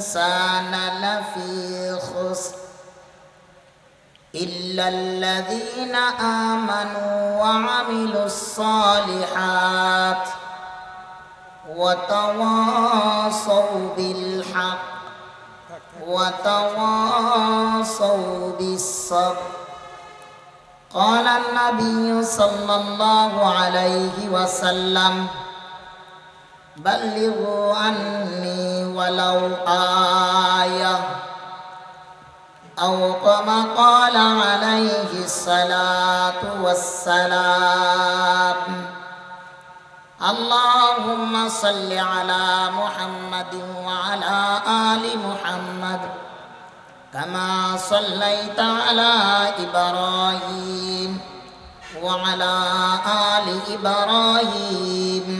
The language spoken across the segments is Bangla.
الإنسان لفي خسر إلا الذين آمنوا وعملوا الصالحات وتواصوا بالحق وتواصوا بالصبر. قال النبي صلى الله عليه وسلم بلغوا عني ولو آية أو كما قال عليه الصلاة والسلام. اللهم صل على محمد وعلى آل محمد كما صليت على إبراهيم وعلى آل إبراهيم.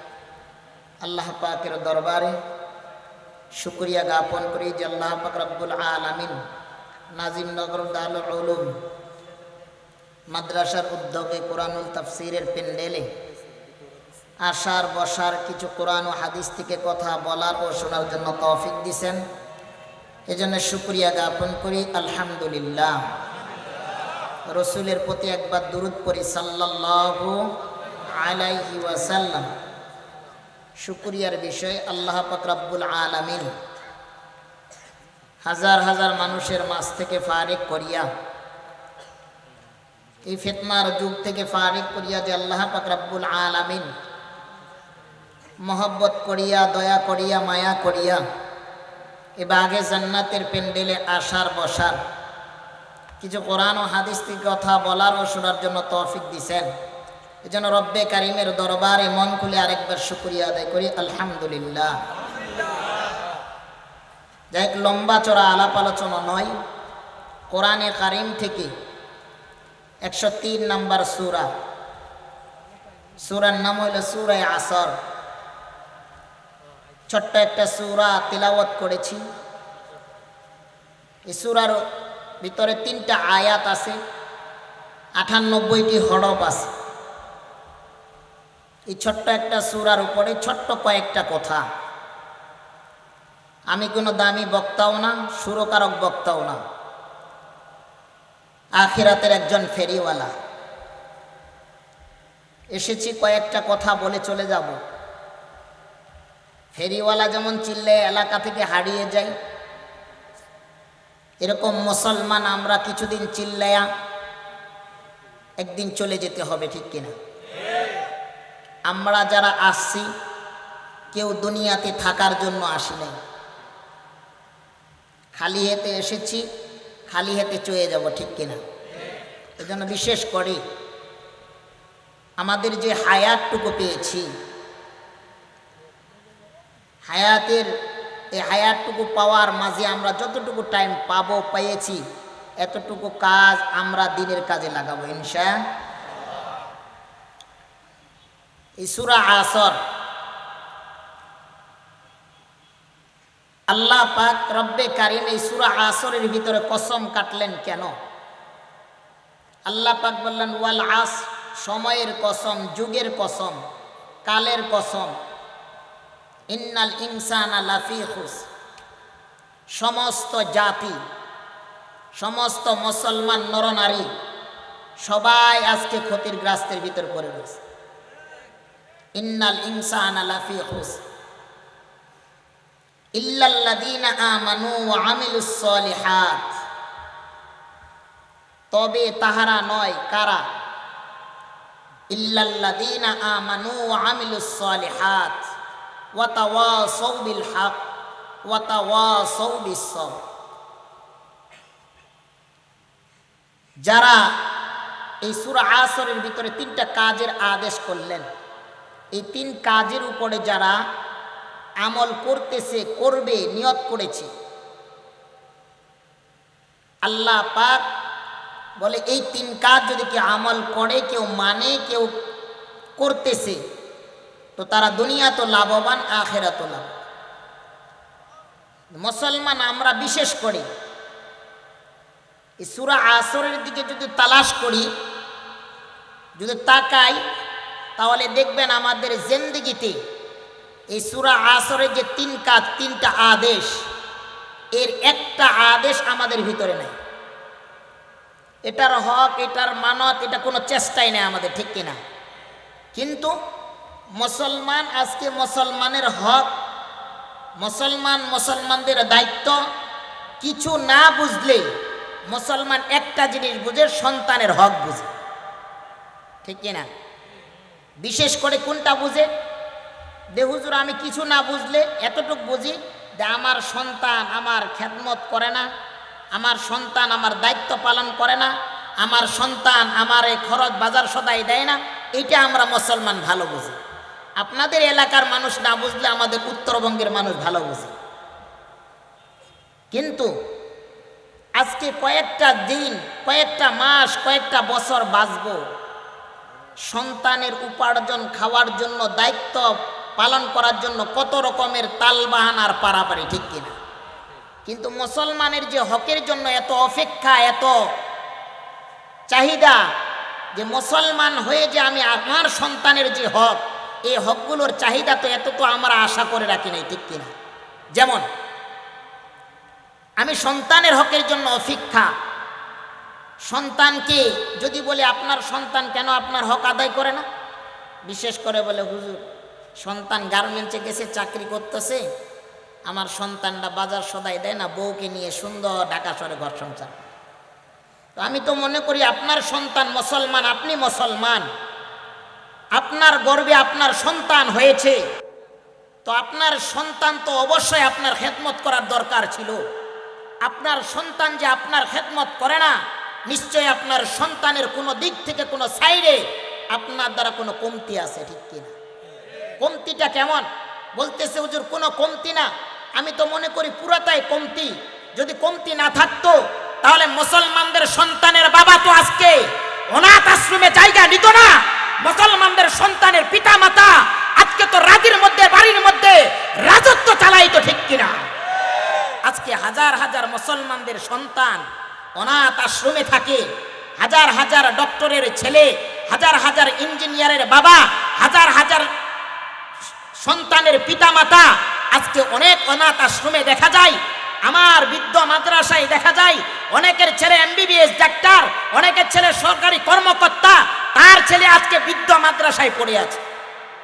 আল্লাহ পাকের দরবারে শুক্রিয়া জ্ঞাপন করি যে আল্লাহ পাক রব্বুল আলামিন নাজিমনগর দারুল উলুম মাদ্রাসার উদ্যোগে কোরআনুল তাফসিরের পেন্ডেলে আসার বসার কিছু কোরআন ও হাদিস থেকে কথা বলার ও শোনার জন্য তৌফিক দিছেন। এজন্য শুক্রিয়া জ্ঞাপন করি, আলহামদুলিল্লাহ। রসুলের প্রতি একবার দুরুদ পড়ি, সাল্লাল্লাহু আলাইহি ওয়াসাল্লাম। শুক্রিয়ার বিষয়, আল্লাহ পাক রব্বুল আলামিন হাজার হাজার মানুষের মাছ থেকে ফারিক করিয়া, এই ফিতনার যুগ থেকে ফারিক করিয়া যে আল্লাহ পাক রব্বুল আলামিন মহব্বত করিয়া, দয়া করিয়া, মায়া করিয়া এ বাঘে জান্নাতের পেন্ডেলে আসার বসার কিছু কোরআন ও হাদিস কথা বলার ও শোনার জন্য তৌফিক দিছেন। এজন্য রব্বে কারিমের দরবারে মন খুলে আরেকবার শুক্রিয়া আদায় করি, আলহামদুলিল্লাহ। যাই লম্বা চড়া আলাপ আলোচনা নয়, কোরআনে কারিম থেকে একশো তিন নম্বর সুরা। সুরার নাম হইল সুরায় আসর। ছোট্ট একটা সুরা তিলাওয়াত করেছি। এই সুরার ভিতরে তিনটা আয়াত আছে, আটানব্বইটি হরফ আছে। এই ছোট্ট একটা সুরার উপরে ছোট্ট কয়েকটা কথা। আমি কোনো দামি বক্তাও না, সুরকারক বক্তাও না। আখিরাতের একজন ফেরিওয়ালা। এসেছি কয়েকটা কথা বলে চলে যাব। ফেরিওয়ালা যেমন চিল্লে এলাকা থেকে হারিয়ে যায়, এরকম মুসলমান আমরা কিছুদিন চিল্লায়া একদিন চলে যেতে হবে, ঠিক কিনা? আমরা যারা আসছি, কেউ দুনিয়াতে থাকার জন্য আসি নাই। খালি হেতে এসেছি, খালি হেতে চয়ে যাব, ঠিক কিনা? এজন্য বিশেষ করে আমাদের যে হায়াতটুকু পেয়েছি, হায়াতের এই হায়াতটুকু পাওয়ার মাঝে আমরা যতটুকু টাইম পাবো, পেয়েছি, এতটুকু কাজ আমরা দিনের কাজে লাগাবো, ইনশা এই সুরা আসর। আল্লাহ পাক রব্বে কারিম এই সুরা আসরের ভিতরে কসম কাটলেন কেন? আল্লাহ পাক বললেন, ওয়াল আস, সময়ের কসম, যুগের কসম, কালের কসম। ইন্নাল ইনসান লাফি খুস। সমস্ত জাতি, সমস্ত মুসলমান নরনারী সবাই আজকে ক্ষতির গ্রাস্তের ভিতর পড়ে রয়েছে। ইন্নাল ইনসান লাফি খুস। ইল্লাল্লাযীনা আমানু ওয়া আমিলুস সলিহাত। তবে তাহারা নয়, কারা? ইল্লাল্লাযীনা আমানু ওয়া আমিলুস সলিহাত। ওয়া তাওয়াসাউ বিল হক ওয়া তাওয়াসাউ বিস সবর যারা এই সূরা আসরের ভিতরে তিনটা কাজের আদেশ করলেন এই তিন কাজের উপরে যারা আমল করতেছে, করবে, নিয়ত করেছে। আল্লাহ পাক বলে, এই তিন কাজ যদি কেউ আমল করে, কেউ মানে কেউ করতেছে, তো তারা দুনিয়া তো লাভবান আখেরা তো লাভ মুসলমান আমরা বিশেষ করে সুরা আসরের দিকে যদি তালাশ করি, যদি তাকাই তাহলে দেখবেন আমাদের জিন্দগিতে এই সুরা আসরের যে তিন কাজ, তিনটা আদেশ, এর একটা আদেশ আমাদের ভিতরে নাই। এটার হক, এটার মানত, এটা কোনো চেষ্টাই নেই আমাদের, ঠিক কিনা? কিন্তু মুসলমান, আজকে মুসলমানের হক, মুসলমান মুসলমানদের দায়িত্ব, কিছু না বুঝলে মুসলমান একটা জিনিস বুঝে, সন্তানের হক বুঝে। ঠিক কিনা? বিশেষ করে কোনটা বুঝে? দেহুজুর আমি কিছু না বুঝলে এতটুকু বুঝি যে আমার সন্তান আমার খেদমত করে না, আমার সন্তান আমার দায়িত্ব পালন করে না, আমার সন্তান আমার এই খরচ বাজার সদাই দেয় না, এটা আমরা মুসলমান ভালো বুঝি। আপনাদের এলাকার মানুষ না বুঝলে আমাদের উত্তরবঙ্গের মানুষ ভালো বুঝে। কিন্তু আজকে কয়েকটা দিন, কয়েকটা মাস, কয়েকটা বছর বাঁচব সন্তানের উপার্জন খাওয়ার জন্য দায়িত্ব পালন করার জন্য কত রকমের তালবাহান আর পারাপারি, ঠিক কিনা? কিন্তু মুসলমানের যে হকের জন্য এত অপেক্ষা, এত চাহিদা, যে মুসলমান হয়ে যে আমি আমার সন্তানের যে হক, এই হকগুলোর চাহিদা তো এত তো আমরা আশা করে রাখি নাই, ঠিক কিনা? যেমন, আমি সন্তানের হকের জন্য অপেক্ষা সন্তানকে যদি বলে আপনার সন্তান কেন আপনার হক আদায় করে না? বিশেষ করে বলে, হুজুর, সন্তান গার্মেন্টসে গেছে, চাকরি করতেছে, আমার সন্তানটা বাজার সদাই দেয় না, বউকে নিয়ে সুন্দর ঢাকা শহরে ঘর সংসার তো আমি তো মনে করি আপনার সন্তান মুসলমান, আপনি মুসলমান। আপনার গর্বে আপনার সন্তান হয়েছে। তো আপনার সন্তান তো অবশ্যই আপনার খেদমত করার দরকার ছিল। আপনার সন্তান যে আপনার খেদমত করে না নিশ্চয় আপনার সন্তানের কোনো দিক থেকে কোনো সাইডে আপনার দ্বারা কোনো কমতি আছে, ঠিক কিনা? কমতিটা কেমন? বলতেছে, হুজুর, কোনো কমতি না। আমি তো মনে করি পুরাটাই কমতি। যদি কমতি না থাকতো, তাহলে মুসলমানদের সন্তানের বাবা তো আজকে অনাথ আশ্রমে জায়গা নিত না। মুসলমানদের সন্তানের পিতা মাতা আজকে তো রাজির মধ্যে, বাড়ির মধ্যে রাজত্ব চালাইতো, ঠিক কিনা? আজকে হাজার হাজার মুসলমানদের সন্তান অনাথ আশ্রমে থাকে। হাজার হাজার ডক্টরের ছেলে, হাজার হাজার ইঞ্জিনিয়ারের বাবা, হাজার হাজার সন্তানের পিতামাতা আজকে অনেক অনাথ আশ্রমে দেখা যায়। আমার বৃদ্ধ মাদ্রাসায় দেখা যায়, অনেকের ছেলে এমবিবিএস ডাক্তার, অনেকের ছেলে সরকারি কর্মকর্তা, তার ছেলে আজকে বৃদ্ধ মাদ্রাসায় পড়ে আছে।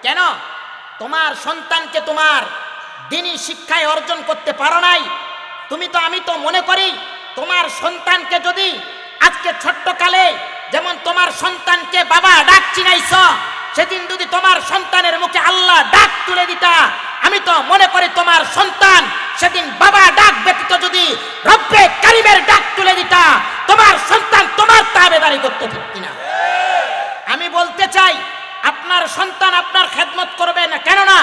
কেন? তোমার সন্তানকে তোমার দিনই শিক্ষায় অর্জন করতে পারো নাই। তুমি তো, আমি তো মনে করি তোমার সন্তানকে যদি আজকে ছোট্টকালে যেমন তোমার সন্তানকে বাবা ডাক চিনাইছ, সেদিন যদি তোমার সন্তানের মুখে আল্লাহ ডাক তুলে দিতা, আমি তো মনে করি তোমার সন্তান সেদিন বাবা ডাক ব্যতীত যদি রব্বে কারিমের ডাক তুলে দিতা, তোমার সন্তান তোমার তাবেদারি করতে ঠিক কিনা আমি বলতে চাই, আপনার সন্তান আপনার খেদমত করবে না? কেননা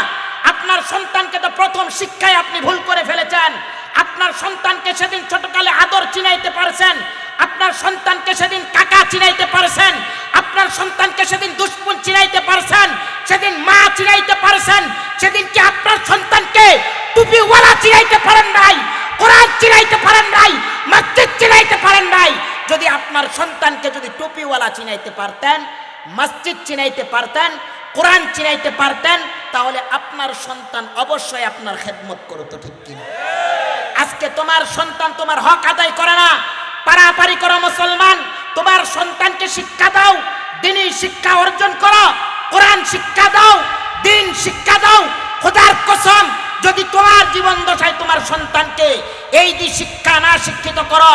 আপনার সন্তানকে তো প্রথম শিক্ষায় আপনি ভুল করে ফেলেছেন। সন্তানকে সেদিন ছোটকালে আদর চিনাইতে পারছেন, আপনার সন্তানকে সেদিন কাকা চিনাইতে পারছেন, আপনার সন্তানকে সেদিন দুশ্মন চিনাইতে পারছেন, সেদিন মা চিনাইতে পারছেন, সেদিন কি আপনার সন্তানকে টুপিওয়ালা চিনাইতে পারেন নাই, কোরআন চিনাইতে পারেন নাই, মসজিদ চিনাইতে পারেন নাই? যদি আপনার সন্তানকে যদি টুপিওয়ালা চিনাইতে পারতেন, মসজিদ চিনাইতে পারতেন, কোরআন চিনাইতে পারতেন, তাহলে আপনার সন্তান অবশ্যই আপনার খেদমত করতো ঠিক কিনা? আজকে তোমার সন্তান তোমার হক আদায় করে না। পারাপারি করো মুসলমান, তোমার সন্তানকে শিক্ষা দাও দিনই শিক্ষা অর্জন করো, কোরআন শিক্ষা দাও, দিন শিক্ষা দাও, খোদার কসম, যদি তোমার জীবন দশায় তোমার সন্তানকে এই যে শিক্ষা না শিক্ষিত করো,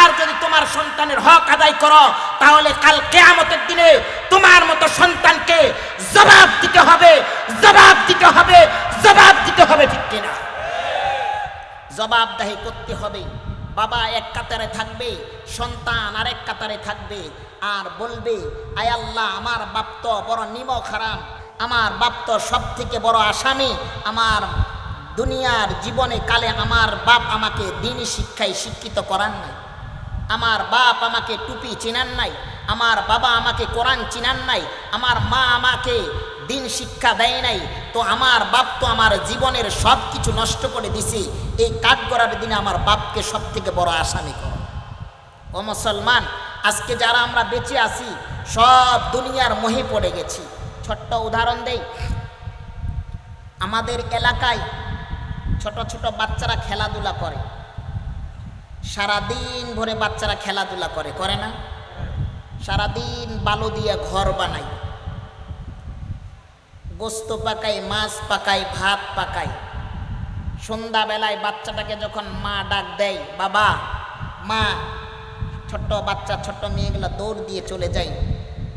আর যদি তোমার সন্তানের হক আদায় করো, তাহলে কাল কেয়ামতের দিনে তোমার মতো সন্তানকে জবাব দিতে হবে, জবাব দিতে হবে, জবাব দিতে হবে ঠিক কিনা। জবাবদাহি করতে হবে। বাবা এক কাতারে থাকবে, সন্তান আরেক কাতারে থাকবে, আর বলবে, আয় আল্লাহ, আমার বাপ তো বড় নিমক হারাম। আমার বাপ তো সব থেকে বড় আসামি। আমার দুনিয়ার জীবনে কালে আমার বাপ আমাকে দিনই শিক্ষায় শিক্ষিত করান নাই। আমার বাপ আমাকে টুপি চিনান নাই। আমার বাবা আমাকে কোরআন চিনান নাই। আমার মা আমাকে দিন শিক্ষা দেয় নাই, তো আমার বাপ তো আমার জীবনের সব কিছু নষ্ট করে দিছে। এই কাঠ করার দিনে আমার বাপকে সব থেকে বড় আসামি করো। ও মুসলমান, আজকে যারা আমরা বেঁচে আছি, সব দুনিয়ার মোহে পড়ে গেছি। ছোট্ট উদাহরণ দেই, আমাদের এলাকায় ছোট ছোট বাচ্চারা খেলাধুলা করে। সারাদিন ভরে বাচ্চারা খেলাধুলা করে করে না? সারাদিন বালু দিয়ে ঘর বানায়। গোস্ত পাকায় মাছ পাকায় ভাত পাকায় সন্ধ্যাবেলায় বাচ্চাটাকে যখন মা ডাক দেয়, বাবা, মা, ছোট্ট বাচ্চা, ছোট্ট মেয়েগুলো দৌড় দিয়ে চলে যায়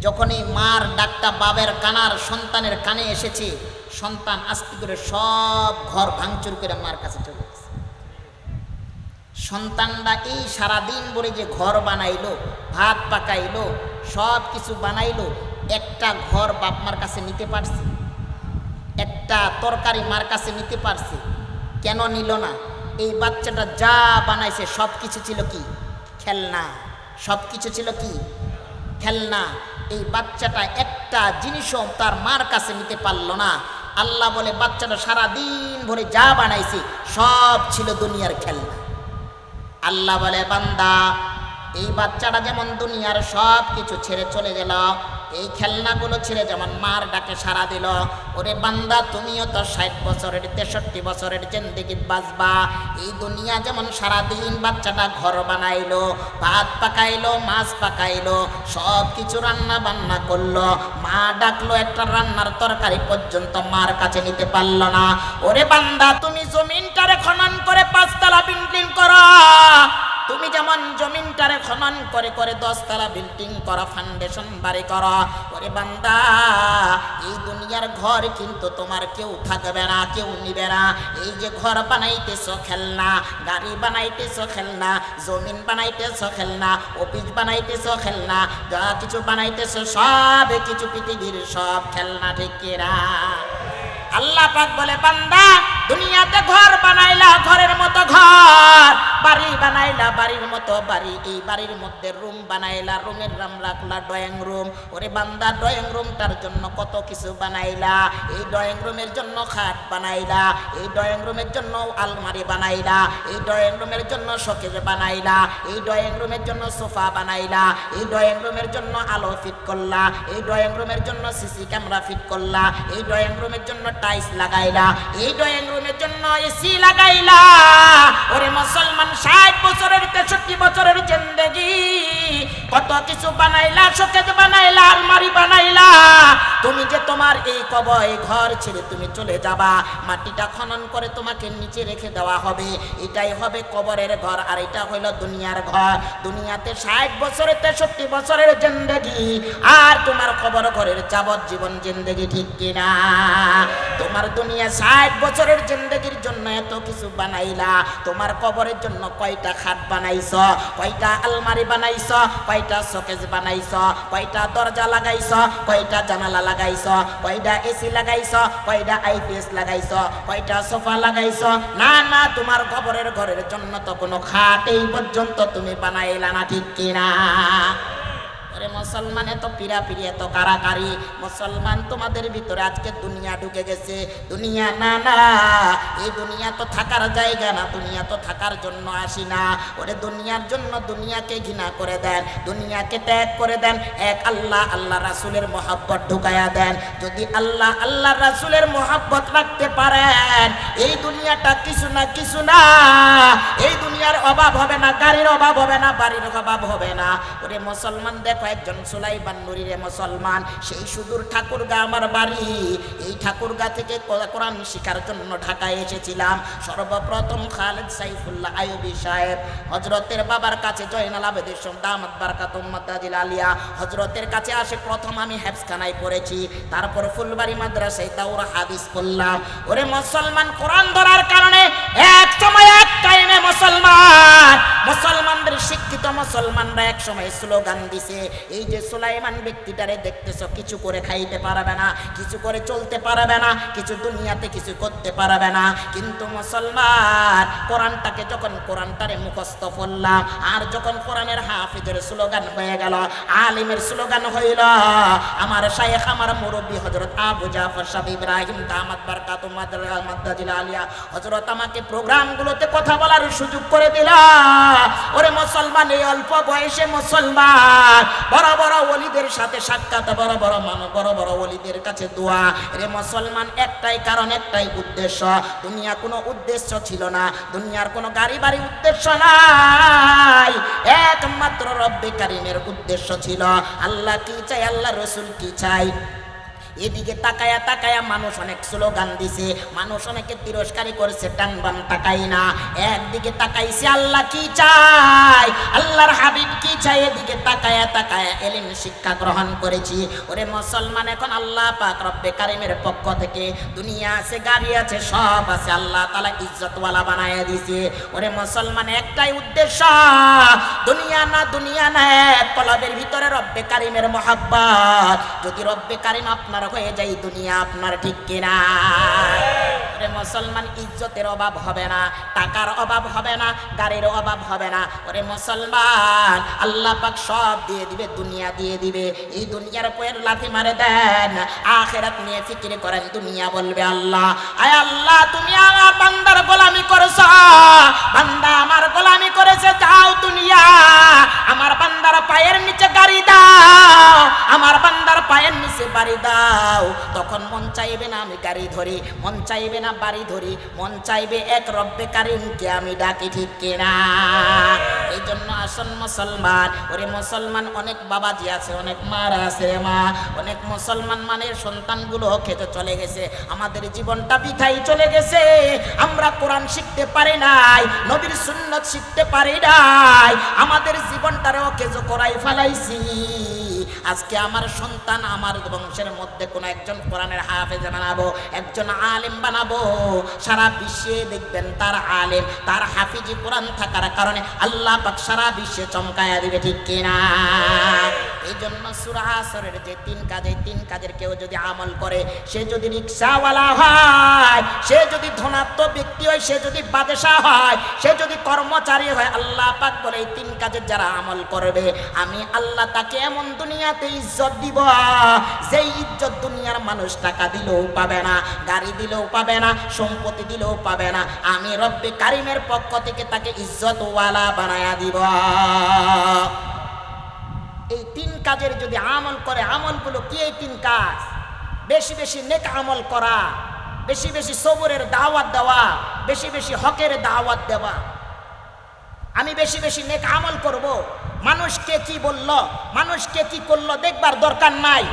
যখনই মার ডাকটা বাবের কানার সন্তানের কানে এসেছে, সন্তান আস্তে করে সব ঘর ভাঙচুর করে মার কাছে চলে গেছে। সন্তানরা এই সারাদিন বলে যে ঘর বানাইলো, ভাত পাকাইলো সব কিছু বানাইলো, একটা ঘর বাপ মার কাছে নিতে পারছে। একটা তরকারি মার কাছে নিতে পারছে। কেন নিল না? এই বাচ্চাটা যা বানাইছে সব কিছু ছিল কি? খেলনা। সব কিছু ছিল কি? খেলনা। এই বাচ্চাটা একটা জিনিসও তার মার কাছে নিতে পারল না। আল্লাহ বলে, বাচ্চাটা সারা দিন ভরে যা বানাইছে, সব ছিল দুনিয়ার খেলনা। আল্লাহ বলে, বান্দা, এই বাচ্চাটা যেমন দুনিয়ার সব কিছু ছেড়ে চলে গেল এই খেলনাগুলো ছেড়ে যেমন মার ডাকে সারা দিল, ওরে বান্দা, তুমিও তো ষাট বছরের, তেষট্টি বছরের জেন্দিগি বাঁচবা। এই দুনিয়া যেমন সারাদিন বাচ্চাটা ঘর বানাইলো, ভাত পাকাইলো, মাছ পাকাইলো সব কিছু রান্না বান্না করল, মা ডাকলো একটা রান্নার তরকারি পর্যন্ত মার কাছে নিতে পারল না। ওরে বান্দা, তুমি জমিনটারে খনন করে পাঁচতলা বিল্ডিং করো। তুমি যেমন জমিনটারে খনন করে করে দশতলা বিল্ডিং করা ফাউন্ডেশন বাড়ি করা, ওরে বান্দা, এই দুনিয়ার ঘর কিন্তু তোমার কেউ থাকবে না, কেউ নিবে না। এই যে ঘর বানাইতেছ খেলনা, গাড়ি বানাইতেছ খেলনা, জমিন বানাইতেছ খেলনা, অফিস বানাইতেছ খেলনা, যা কিছু বানাইতেছ সব কিছু পৃথিবীর সব খেলনা, ঠিক আল্লাহ পাক বলে, বান্দা, দুনিয়াতে ঘর বানাইলা ঘরের মতো ঘর বাড়ি বানাইলা, বাড়ির মতো বাড়ি। এই বাড়ির মধ্যে রুম বানাইলা, রুমের নাম রাখলা ড্রয়িং রুম। ওরে বান্দা, ড্রয়িং রুমটার জন্য কত কিছু বানাইলা। এই ড্রয়িং রুমের জন্য খাট বানাইলা। এই ড্রয়িং রুমের জন্য আলমারি বানাইলা। এই ড্রয়িং রুমের জন্য শোকেজ বানাইলা। এই ড্রয়িং রুমের জন্য সোফা বানাইলা। এই ড্রয়িং রুমের জন্য আলো ফিট করলা। এই ড্রয়িং রুমের জন্য সিসি ক্যামেরা ফিট করলা। এই ড্রয়িং রুমের জন্য টাইলস লাগাইলা। এই ড্রয়িং রুমের জন্য এসি লাগাইলা। ওরে মুসলমান ষাট বছরের তেষট্টি বছরের জিন্দগি। কত কিছু বানাইলা শোকেজ বানাইলা আলমারি বানাইলা। তুমি যে তোমার এই কব এই ঘর ছেড়ে তুমি চলে যাবা, মাটিটা খনন করে তোমাকে নিচে রেখে দেওয়া হবে। এটাই হবে কবরের ঘর, আর এটা হইল দুনিয়ার ঘর। দুনিয়াতে ষাট বছরের তেষট্টি বছরের জিন্দগি, আর তোমার কবর ঘরের যাবজ্জীবন জিন্দগি ঠিক কিনা? তোমার দুনিয়া ষাট বছরের জিন্দগির জন্য এত কিছু বানাইলা, তোমার কবরের জন্য কয়টা খাট বানাইছ, কয়টা আলমারি বানাইছ, কয়টা শোকেজ বানাইছ, কয়টা দরজা লাগাইছ, কয়টা জানালা লাগাইছ কয়টা এসি লাগাইছ কয়টা আইপিএস লাগাইছ কয়টা সোফা লাগাইছ না না, তোমার কবরের ঘরের জন্য তো কোনো খাট এই পর্যন্ত তুমি বানাইলা না, ঠিক কিনা? ওরে মুসলমান, এত পিরাপিরি এত কারাকারি। মুসলমান, তোমাদের ভিতরে আজকে দুনিয়া ঢুকে গেছে। দুনিয়া, না না, এই দুনিয়া তো থাকার জায়গা না, দুনিয়া তো থাকার জন্য আসি না। ওরে দুনিয়ার জন্য দুনিয়াকে ঘৃণা করে দেন, দুনিয়াকে ত্যাগ করে দেন, এক আল্লাহ আল্লাহ রাসুলের মহাব্বত ঢুকায়া দেন। যদি আল্লাহ আল্লাহ রাসুলের মহাব্বত রাখতে পারেন, এই দুনিয়াটা কিছু না কিছু না। এই দুনিয়ার অভাব হবে না, গাড়ির অভাব হবে না, বাড়ির অভাব হবে না। ওরে মুসলমান, দেখো একজন সুলাইবান নুরিরে মুসলমান, সেই সুদূর ঠাকুরগা আমার বাড়ি। এই ঠাকুরগা থেকে কোরআন শিখার জন্য ঢাকায় এসেছিলাম। সর্বপ্রথম খালেদ সাইফুল্লাহ আয়ুবী সাহেব হজরতের বাবার কাছে জয়নাল আবেদের দামাত বারকাত উম্মাদাজিল আলিয়া। হজরতের কাছে আসে, প্রথম আমি হেফসখানায় পড়েছি। তারপর ফুলবাড়ি মাদ্রাসায় তাওরা হাদিস পড়লাম। ওরে মুসলমান, কোরআন ধরার কারণে এক সময় টাইমে মুসলমান। মুসলমানদের শিক্ষিত মুসলমানরা এক সময় স্লোগান দিছে, এই যে সুলাইমান ব্যক্তিটারে দেখতেছো, কিছু করে খাইতে পারবে না, কিছু করে চলতে পারবে না, কিছু দুনিয়াতে কিছু করতে পারবে না। কিন্তু মুসলমান, কোরআনটাকে যখন কোরআনটারে মুখস্থ করলাম, আর যখন কোরআনের হাফিজের স্লোগান হয়ে গেল, আলিমের স্লোগান হইল, আমার শায়েখ, আমার মুরব্বী হজরত আবু জাফর সাহেব ইব্রাহিম দামাত বারকাতু মাদ্দাজিল আলিয়া হজরত আমাকে প্রোগ্রামগুলোতে কথা বলার সুযোগ করে দিল। ওরে মুসলমান, এই অল্প বয়সে মুসলমান। বড় বড় ওলিদের সাথে সাক্ষাৎ, বড় বড় মানুষ বড় বড় ওলিদের কাছে দোয়া। রে মুসলমান, একটাই কারণ, একটাই উদ্দেশ্য। দুনিয়া কোনো উদ্দেশ্য ছিল না, দুনিয়ার কোনো গাড়ি বাড়ি উদ্দেশ্য নাই। একমাত্র রব্বে কারিমের উদ্দেশ্য ছিল, আল্লাহ কি চাই আল্লাহ রসুল কি চাই এদিকে তাকায়া তাকায়া মানুষ অনেক স্লোগান দিছে, মানুষ অনেকে তিরস্কারই করেছে, টান বাম তাকাই না। একদিকে তাকাইছে, আল্লাহ কি চাই আল্লাহর হাবিব কি চাই এদিকে তাকায়া তাকায়া এলিম শিক্ষা গ্রহণ করেছি। ওরে মুসলমান, এখন আল্লাহ পাক রব্বে কারিমের পক্ষ থেকে দুনিয়া আছে, গাড়ি আছে, সব আছে, আল্লাহ তালা ইজ্জতওয়ালা বানায় দিছে। ওরে মুসলমান, একটাই উদ্দেশ্য, দুনিয়া না দুনিয়া না, এক কলবের ভিতরে রব্বে কারিমের মহাব্বত। যদি রব্বে কারিম আপনার হয়ে যায় দুনিয়া আপনার ঠিক কিনা? ওরে মুসলমান ইজ্জতের অভাব হবে না, টাকার অভাব হবে না, গাড়ির অভাব হবে না। ওরে মুসলমান, আল্লাহ পাক সব দিয়ে দিবে, দুনিয়া দিয়ে দিবে। এই দুনিয়ার পয়ের লাথি মারে দেন, আখেরাত নিয়ে ফিকির করেন, দুনিয়া বলবে আল্লাহ, আয় আল্লাহ, তুমি আমার বান্দার গোলামি করেছ। বান্দা আমার গোলামি করেছে, যাও দুনিয়া। আমার বান্দার পায়ের নিচে গাড়ি দাও, আমার বান্দার পায়ের নিচে বাড়ি দাও। তখন মন চাইবে না আমি গাড়ি ধরি, মন চাইবে না বাড়ি ধরি, মন চাইবে এক রব্বে কারিমকে আমি ডাকি ঠিক কিনা? এই জন্য আসন মুসলমান, ওরে মুসলমান অনেক বাবাজি আছে, অনেক মার আছে মা। অনেক মুসলমান মানের সন্তানগুলো খেতে চলে গেছে, আমাদের জীবনটা বিথাই চলে গেছে। আমরা কোরআন শিখতে পারি নাই, নবীর সুন্নত শিখতে পারি নাই, আমাদের জীবনটারেও কেজো করাই ফেলাইছি। আজকে আমার সন্তান আমার বংশের মধ্যে কোনো একজন কোরআনের হাফেজ বানাবো, একজন আলেম বানাবো। সারা বিশ্বে দেখবেন তার আলেম, তার হাফিজি কোরআন থাকার কারণে আল্লাহ পাক সারা বিশ্বে চমকায়া দিবে, ঠিক কিনা? এই জন্য সুরা আসরের যে তিন কাজে তিন কাজের কেউ যদি আমল করে, সে যদি রিক্সাওয়ালা হয়, সে যদি ধনাত্ম ব্যক্তি হয়, সে যদি বাদেশা হয়, সে যদি কর্মচারী হয়, আল্লাহ পাক বলে এই তিন কাজের যারা আমল করবে, আমি আল্লাহ তাকে এমন দুনিয়াতে ইজ্জত দিব যেই ইজ্জত দুনিয়ার মানুষ টাকা দিলেও পাবে না, গাড়ি দিলেও পাবে না, সম্পত্তি দিলেও পাবে না। আমি রব্বে কারিমের পক্ষ থেকে তাকে ইজ্জতওয়ালা বানায়া দিব। এই তিন কাজের যদি আমল করে, আমলগুলো কি এই তিন কাজ? বেশি বেশি নেক আমল করা, বেশি বেশি সবরের দাওয়াত দেওয়া, বেশি বেশি হকের দাওয়াত দেওয়া। আমি বেশি বেশি নেক আমল করব। মানুষকে কি বলল, মানুষকে কি করল, দেখবার দরকার নাই।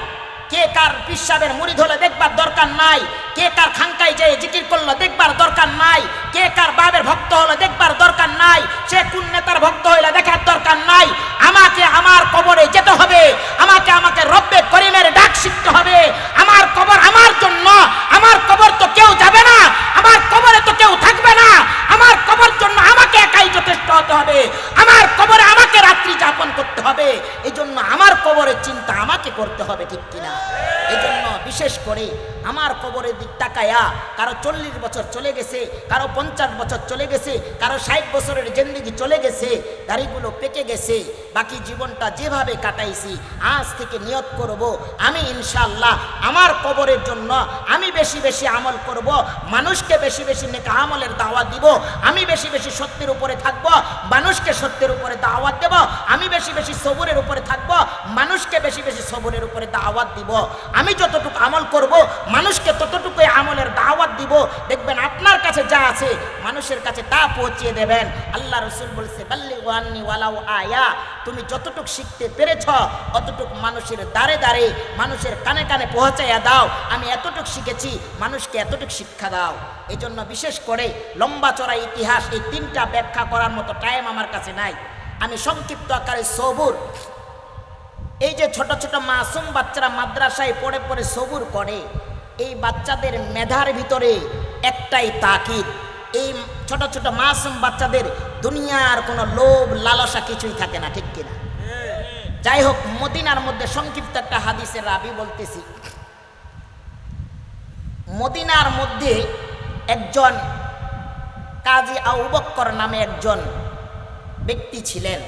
কে কার পিসাবের মুড়ি ধরে দেখবার দরকার নাই? কে কার খাঙ্কাই যে জিকির করল দেখবার দরকার নাই? কে কার বাবের ভক্ত হলো দেখবার দরকার নাই? সে কোন নেতার ভক্ত হইলে দেখার দরকার নাই? আমাকে আমার কবরে যেতে হবে। আমাকে আমাকে রব্বে করিমের ডাক শিখতে হবে। আমার কবর আমার জন্য। আমার কবর তো কেউ যাবে না। আমার কবরে তো কেউ থাকবে না। আমার কবর জন্য আমাকে একাই যথেষ্ট হতে হবে। আমার কবরে আমাকে রাত্রি যাপন করতে হবে। এই জন্য আমার কবরের চিন্তা আমাকে করতে হবে ঠিক কিনা। এই জন্য বিশেষ করে আমার কবরের দিক তাকায়া কারও চল্লিশ বছর চলে গেছে, কারও পঞ্চাশ বছর চলে গেছে, কারও ষাট বছরের জিন্দিগি চলে গেছে, দাড়িগুলো পেকে গেছে, বাকি জীবনটা যেভাবে কাটাইছি, আজ থেকে নিয়ত করব, আমি ইনশাল্লাহ আমার কবরের জন্য আমি বেশি বেশি আমল করব, মানুষকে বেশি বেশি নেকা আমলের দাওয়াত দিব, আমি বেশি বেশি সত্যের উপরে থাকব, মানুষকে সত্যের উপরে দাওয়াত দেব, আমি বেশি বেশি সবরের উপরে থাকব, মানুষকে বেশি বেশি সবরের উপরে দাওয়াত দিব। আমি যতটুকু আমল করব, মানুষকে ততটুকু আমলের দাওয়াত দিব। দেখবেন আপনার কাছে যা আছে, মানুষের কাছে তা পৌঁছিয়ে দেবেন। আল্লাহ রসুল বলছে আয়া। তুমি যতটুক শিখতে পেরেছ, অতটুক মানুষের দাঁড়ে দাঁড়ে মানুষের কানে কানে পৌঁছাইয়া দাও। আমি এতটুকু শিখেছি, মানুষকে এতটুকু শিক্ষা দাও। এই জন্য বিশেষ করে লম্বা চড়া ইতিহাস, এই তিনটা ব্যাখ্যা করার মতো টাইম আমার কাছে নাই। আমি সংক্ষিপ্ত আকারে সবুর। এই যে ছোট ছোট মাসুম বাচ্চারা মাদ্রাসায় পড়ে পড়ে সবুর করে, এই বাচ্চাদের মেধার ভিতরে একটাই তাকিদ। এই ছোট ছোট মাসুম বাচ্চাদের দুনিয়ার কোনো লোভ, লালসা কিছুই থাকে না, ঠিক কিনা? যাই হোক, মদিনার মধ্যে সংক্ষিপ্ত একটা হাদিসের রাবি বলতেছি। মদিনার মধ্যে একজন কাজী আউবক্কর নামে একজন ব্যক্তি ছিলেন।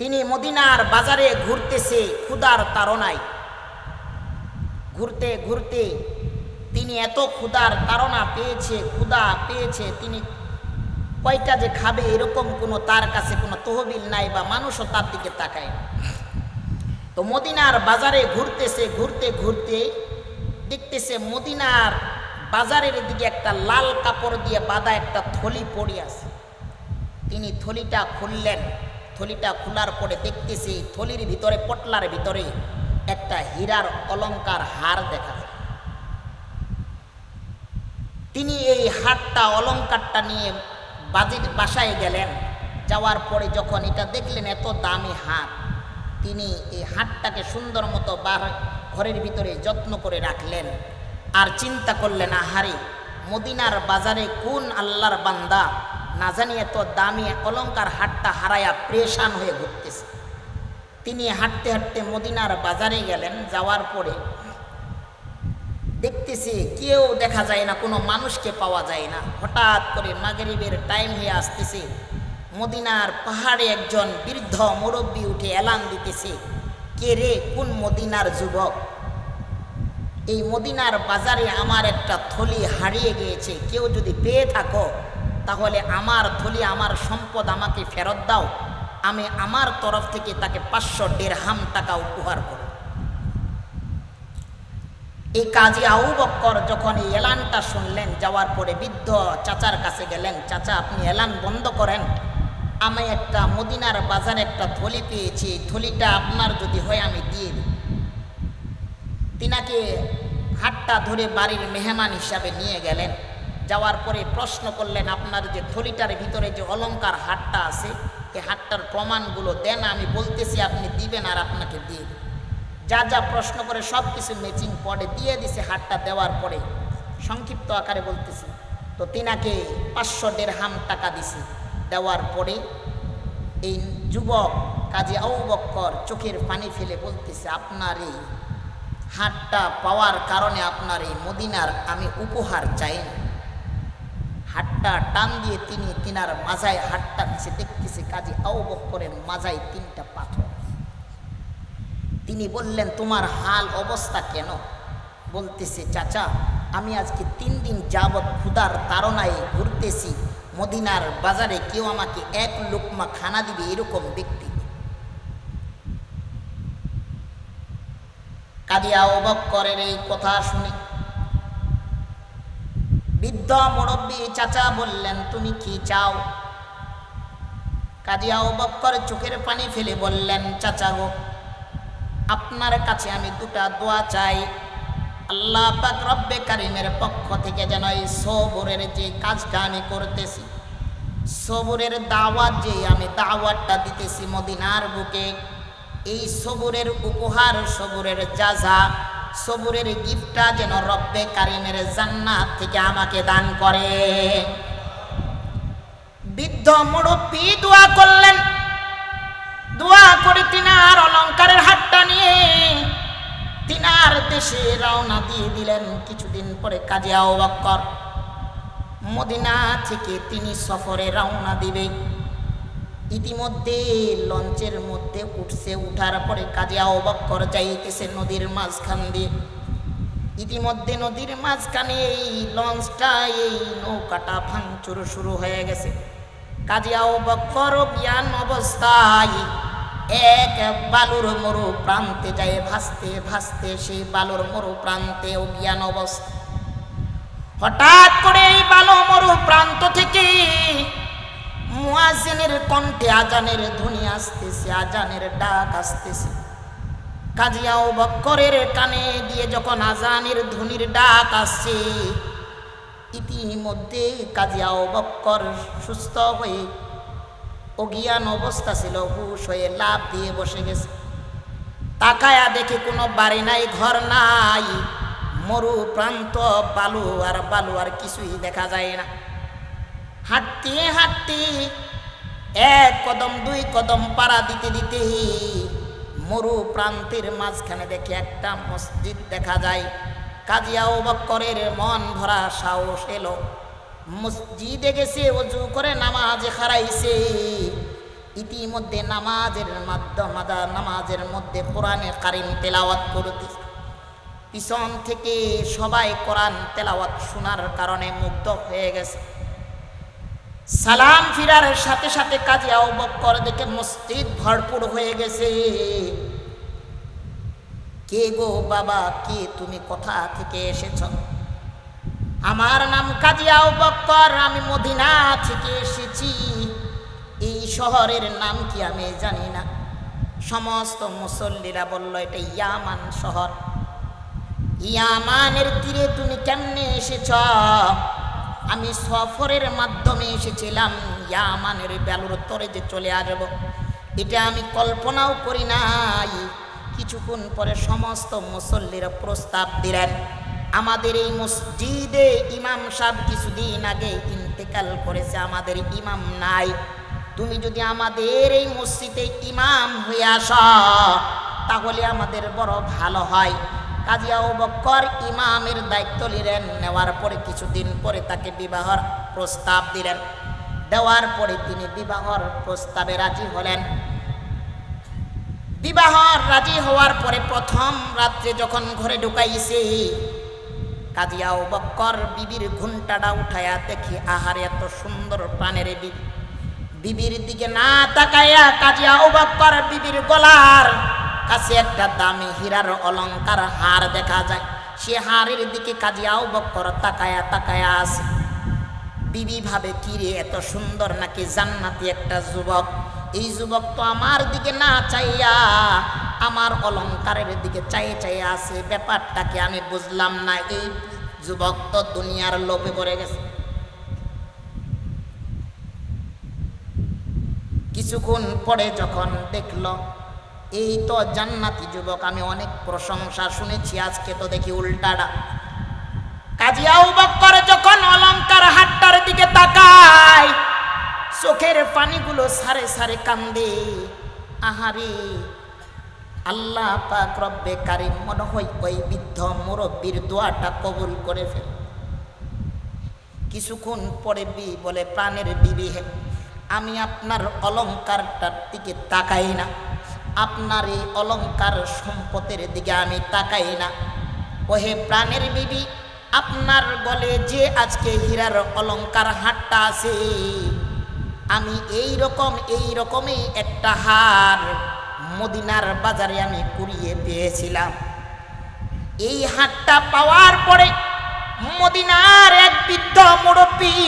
তিনি মদিনার বাজারে ঘুরতেছে ক্ষুদার তাড়নায়। ঘুরতে ঘুরতে তিনি এত ক্ষুদার তাড়না পেয়েছে ক্ষুদা পেয়েছে, তিনি কয়টা যে খাবে এরকম কোনো তার কাছে কোনো তহবিল নাই বা মানুষও তার দিকে তাকায় তো মদিনার বাজারে ঘুরতেছে, ঘুরতে ঘুরতে দেখতেছে মদিনার বাজারের দিকে একটা লাল কাপড় দিয়ে বাঁধা একটা থলি পড়ে আছে। তিনি থলিটা খুললেন। থলিটা খোলার পরে দেখতেছি, থলির ভিতরে, পটলার ভিতরে একটা হীরার অলংকার হার দেখা যায়। তিনি এই হারটা অলংকারটা নিয়ে বাজির বাসায় গেলেন। যাওয়ার পরে যখন এটা দেখলেন, এত দামি হার, তিনি এই হাটটাকে সুন্দর মতো বার ঘরের ভিতরে যত্ন করে রাখলেন আর চিন্তা করলেন, আহারে, মদিনার বাজারে কোন আল্লাহর বান্দা না জানি এত দামি অলঙ্কার হাটটা হারায়া প্রেশান হয়ে ঘুরতেছে। তিনি হাঁটতে হাঁটতে মদিনার বাজারে গেলেন, যাওয়ার পরে দেখতেছি কেউ দেখা যায় না, কোনো মানুষকে পাওয়া যায় না। হঠাৎ করে মাগরিবের টাইম হয়ে আসতেছে, মদিনার পাহাড়ে একজন বৃদ্ধ মুরব্বী উঠে এলান দিতেছে, কে রে, কোন মদিনার যুবক? এই মদিনার বাজারে আমার একটা থলি হারিয়ে গিয়েছে, কেউ যদি পেয়ে থাকো। তাহলে আমার থলি আমার সম্পদ আমাকে ফেরত দাও। আমি আমার তরফ থেকে তাকে পাঁচশো দেড়হাম টাকা উপহার করব। এই কাজী আউ বক্কর যখন এই এলানটা শুনলেন, যাওয়ার পরে বৃদ্ধ চাচার কাছে গেলেন, চাচা, আপনি এলান বন্ধ করেন। আমি একটা মদিনার বাজারে একটা থলি পেয়েছি, এই থলিটা আপনার যদি হয় আমি দিয়ে দিই। তিনাকে হাতটা ধরে বাড়ির মেহমান হিসাবে নিয়ে গেলেন। যাওয়ার পরে প্রশ্ন করলেন, আপনার যে থলিটার ভিতরে যে অলঙ্কার হাটটা আছে, এই হাটটার প্রমাণগুলো দেন, আমি বলতেছি আপনি দিবেন আর আপনাকে দিয়ে যা যা প্রশ্ন করে সব কিছু ম্যাচিং পড়ে দিয়ে দিছে হাটটা দেওয়ার পরে। সংক্ষিপ্ত আকারে বলতেছি, তো তিনাকে পাঁচশো দেড়হাম টাকা দিছে। দেওয়ার পরে এই যুবক কাজে আউ বক্কর চোখের পানি ফেলে বলতেছে, আপনার এই হাটটা পাওয়ার কারণে আপনার এই মদিনার আমি উপহার চাই না। হাটটা টান দিয়ে তিনি তিনার মাজায় হাটটা দিছে দেখতেছে কাজী আউ বক্করের মাজায় তিনটা পাথর। তিনি বললেন, তোমার হাল অবস্থা কেন? বলতেছে, চাচা, আমি আজকে তিন দিন যাবৎ ক্ষুদার তাড়নায় ঘুরতেছি। মদিনার বাজারে কেউ আমাকে এক লোকমা খানা দিবে এরকম ব্যক্তি। কাদিয়া অবক্করের এই কথা শুনে বৃদ্ধ মুরব্বী চাচা বললেন, তুমি কি চাও? কাদিয়া অবক্কর চোখের পানি ফেলে বললেন, চাচা গো, আপনার কাছে আমি দুটা দোয়া চাই। আল্লাহ পাক রব্বে কারিমের পক্ষ থেকে যেন এই সবরের যে কাজটা আমি করতেছি, সবরের দাওয়াত যে আমি দাওয়াতটা দিতেছি মদিনার বুকে, এই সবরের উপহার, সবরের যাজা সবরের গিফটটা যেন রব্বে কারিমের জান্নাত থেকে আমাকে দান করে। বৃদ্ধ মুরব্বী দোয়া করলেন। দোয়া করে তিনার অলঙ্কারের হাতটা নিয়ে তিনার দেশে রওনা দিয়ে দিলেন কিছুদিন পরে কাজে আওবাক্কর মদিনা থেকে তিনি সফরে রওনা দিবে ইতিমধ্যে লঞ্চের মধ্যে উঠছে, উঠার পরে কাজে আওবাক্কর যাইতেছে নদীর মাঝখান দিয়ে। ইতিমধ্যে নদীর মাঝখানে এই লঞ্চটা, এই নৌকাটা ভাঙচুর শুরু হয়ে গেছে। কাজিয়াও বক্কর জ্ঞান অবস্থায়, এক বালুর মরু প্রান্তে যায়, ভাসতে ভাসতে সেই বালুর মরু প্রান্তে অজ্ঞান অবস্থা। হঠাৎ করে এই বালু মরু প্রান্ত থেকে মুয়াজিনের কণ্ঠে আজানের ধ্বনি আসতেছে, আজানের ডাক আসতেছে। কাজিয়াও বক্করের কানে দিয়ে যখন আজানের ধ্বনির ডাক আসছে, ইতিমধ্যে কাজিয়াও বক্কর সুস্থ হয়ে অজ্ঞান অবস্থা ছিল, হুশ হয়ে লাভ দিয়ে বসে গেছে। তাকায়া দেখে কোনো বাড়ি নাই, ঘর নাই মরু প্রান্ত বালু আর বালু আর কিছুই দেখা যায় না। হাঁটতে হাঁটতে এক কদম, দুই কদম পাড়া দিতে দিতে মরু প্রান্তের মাঝখানে দেখে একটা মসজিদ দেখা যায়। কাজিয়াও বক্করের মন ভরা সাহস এলো। মসজিদে গেছে, অজু করে নামাজে খারাইছে। ইতিমধ্যে নামাজের মাধ্যম নামাজের মধ্যে কোরআনে কারিম তেলাওয়াত করতে। পিছন থেকে সবাই কোরআন তেলাওয়াত শোনার কারণে মুগ্ধ হয়ে গেছে। সালাম ফিরার সাথে সাথে কাজে বক্কর দেখে মসজিদ ভরপুর হয়ে গেছে। কে গো বাবা, কে তুমি, কোথা থেকে এসেছ? আমার নাম কাজিয়াও বক্কর, আমি মদিনা থেকে এসেছি। এই শহরের নাম কি আমি জানি না। সমস্ত মুসল্লিরা বলল, এটা ইয়ামান শহর। ইয়ামানের তীরে তুমি কেমনে এসেছ? আমি সফরের মাধ্যমে এসেছিলাম ইয়ামানের বেলুর তরে যে চলে আসব। এটা আমি কল্পনাও করি নাই। কিছুক্ষণ পরে সমস্ত মুসল্লিরা প্রস্তাব দিলেন, আমাদের এই মসজিদে ইমাম সাহেব কিছুদিন আগে ইন্তেকাল করেছে, আমাদের ইমাম নাই। তুমি যদি আমাদের এই মসজিদে ইমাম হয়ে আস, তাহলে আমাদের বড় ভালো হয়। কাজিয়া বক্কর ইমামের দায়িত্ব নিলেন। নেওয়ার পরে কিছুদিন পরে তাকে বিবাহর প্রস্তাব দিলেন। দেওয়ার পরে তিনি বিবাহর প্রস্তাবে রাজি হলেন। বিবাহ রাজি হওয়ার পরে প্রথম রাত্রে যখন ঘরে ঢুকাইছে কাজিয়া বক্কর বিবির ঘুমটাটা উঠায়া দেখি, আহারে এত সুন্দর প্রাণের বিবি। বিবির দিকে না তাকাইয়া কাজিয়া বক্কর বিবির গলার কাছে একটা দামি হীরার অলঙ্কার হার দেখা যায়। সে হারের দিকে কাজিয়াও বক্কর তাকায়া তাকায়া আছে। বিবি ভাবে, কিরে, এত সুন্দর নাকি জান্নাতি একটা যুবক। এই যুবক তো আমার দিকে না চাইয়া, আমার অলংকারের দিকে চাইয়ে চাইয়ে আছে। ব্যাপারটাকে আমি বুঝলাম না। এই যুবক তো দুনিয়ার লোভে পড়ে গেছে। কিছুক্ষণ পরে যখন দেখল এই তো জান্নাতি যুবক, আমি অনেক প্রশংসা শুনেছি, আজকে তো দেখি উল্টাটা। কাজিয়াও বক্কর যখন অলংকার হাটটার দিকে তাকায়, চোখের পানিগুলো সারে সারে কান্দে। আহারে, আল্লাহ পাক রব্বে কারিম মনে হয় ওই বৃদ্ধ মুরব্বীর দোয়াটা কবুল করে ফেল। কিছুক্ষণ পরে বি বলে, প্রাণের বিবি আমি আপনার অলংকারটার দিকে তাকাই না। আপনার এই অলংকার সম্পদের দিকে আমি তাকাই না। ওহে প্রাণের বিবি, আপনার গলে যে আজকে হীরার অলংকার হাটটা আছে, আমি এই রকম, এই রকমই একটা হার মদিনার বাজারে আমি কুড়িয়ে পেয়েছিলাম। এই হাটটা পাওয়ার পরে মদিনার এক বৃদ্ধ মুরব্বী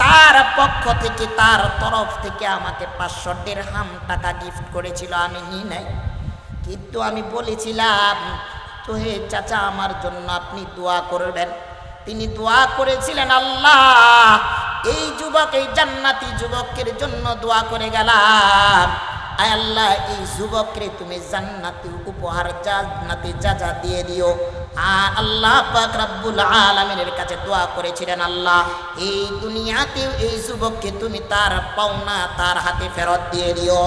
তার পক্ষ থেকে, তার তরফ থেকে আমাকে পাঁচশো দেড় হাম টাকা গিফট করেছিল, আমি নি নাই। কিন্তু আমি বলেছিলাম, তো হে চাচা, আমার জন্য আপনি দোয়া করবেন। তিনি দোয়া করেছিলেন, আল্লাহ, এই যুবক, এই জান্নাতি যুবকের জন্য দোয়া করে গেলাম। আল্লাহ, এই যুবকরে তুমি জান্নাতি উপহার, জান্নাতি যা যা দিয়ে দিও। আল্লাহ পাক রাব্বুল আলামিনের কাছে দোয়া করেছিলেন, আল্লাহ, এই দুনিয়াতে এই যুবককে তুমি তার পাওনা তার হাতে ফেরত দিয়ে দিও।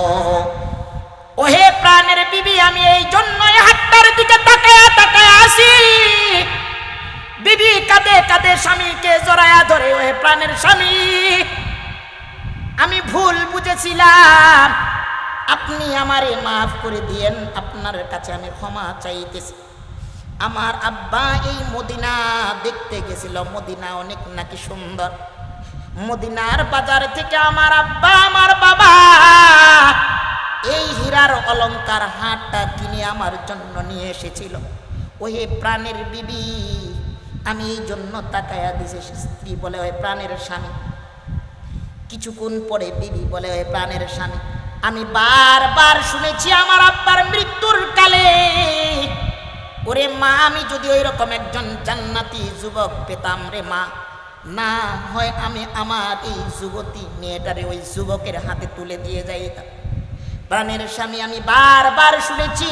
ওহে প্রাণের বিবি, আমি এই জন্যই হাতটার দিকে তাকায়া তাকায়া আসি বিবি, কাঁদে কাঁদে স্বামীকে জড়ায়া ধরে, ওহে প্রাণের স্বামী, আমি ভুল বুঝেছিলাম। আপনি আমারে মাফ করে দিয়েন, আপনার কাছে আমি ক্ষমা চাইতেছি। আমার আব্বা এই মদিনা দেখতে গেছিল। মদিনা অনেক নাকি সুন্দর। মদিনার বাজার থেকে আমার আব্বা, আমার বাবা এই হীরার অলংকার হাটটা কিনে আমার জন্য নিয়ে এসেছিল। ওই প্রাণের বিবি, আমি এই জন্য তাকায়া দিছে স্ত্রী বলে ওই প্রাণের স্বামী। কিছুক্ষণ পরে বিবি বলে ওই প্রাণের স্বামী, আমি বারবার শুনেছি আমার আব্বার মৃত্যুর কালে ওরে মা, আমি যদি ওই রকম একজন জান্নাতি যুবক পেতাম রে মা, না হয় আমি আমার এই যুবতী মেয়েটারে ওই যুবকের হাতে তুলে দিয়ে যাইতাম। প্রাণের স্বামী আমি বারবার শুনেছি,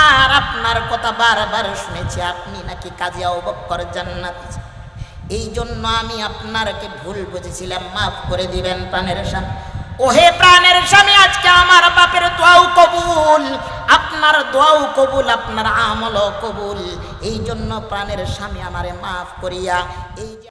আর আপনার কথা বারবার শুনেছি, আপনি নাকি কাজে অবক্ষর জান্নাতি। এই জন্য আমি আপনারকে ভুল বুঝেছিলাম, মাফ করে দিবেন প্রাণের স্বামী। ওহে প্রাণের স্বামী, আজকে আমার বাপের দোয়াও কবুল। আপনার দোয়াও কবুল, আপনার আমলও কবুল। এই জন্য প্রাণের স্বামী আমারে মাফ করিয়া এই